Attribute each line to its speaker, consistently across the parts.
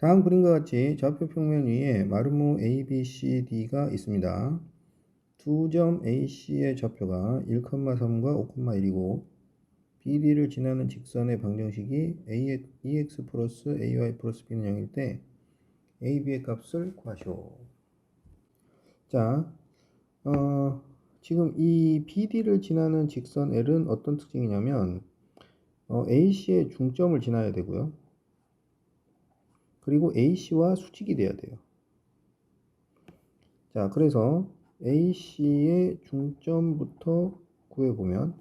Speaker 1: 다음 그림과 같이 좌표 평면 위에 마름모 A, B, C, D가 있습니다. 두 점 AC의 좌표가 1,3과 5,1이고 BD를 지나는 직선의 방정식이 EX 플러스 AY 플러스 B는 0일 때 AB의 값을 구하시오. 자, 어, 지금 이 BD를 지나는 직선 L은 어떤 특징이냐면 어, AC의 중점을 지나야 되고요. 그리고 AC와 수직이 돼야 돼요. 자, 그래서 AC의 중점부터 구해보면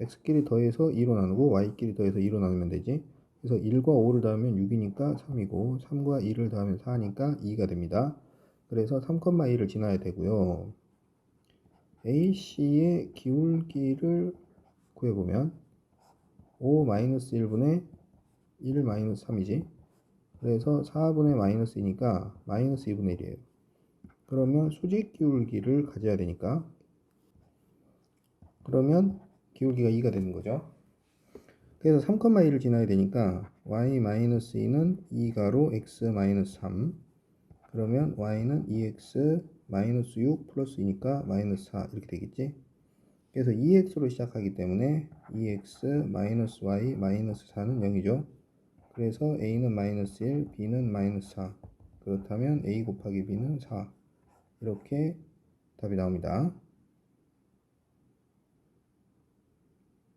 Speaker 1: X끼리 더해서 2로 나누고 Y끼리 더해서 2로 나누면 되지. 그래서 1과 5를 더하면 6이니까 3이고 3과 2를 더하면 4니까 2가 됩니다. 그래서 3,2를 지나야 되고요. AC의 기울기를 구해보면 5-1분의 1-3이지. 그래서 4분의 마이너스 2니까 마이너스 2분의 1이에요. 그러면 수직 기울기를 가져야 되니까 그러면 기울기가 2가 되는 거죠. 그래서 3,2를 지나야 되니까 y-2는 2가로 x-3 그러면 y는 2x-6 플러스 2니까 마이너스 4 이렇게 되겠지. 그래서 2x로 시작하기 때문에 2x-y-4는 0이죠. 그래서 a는 마이너스 1, b는 마이너스 4 그렇다면 a 곱하기 b는 4 이렇게 답이 나옵니다.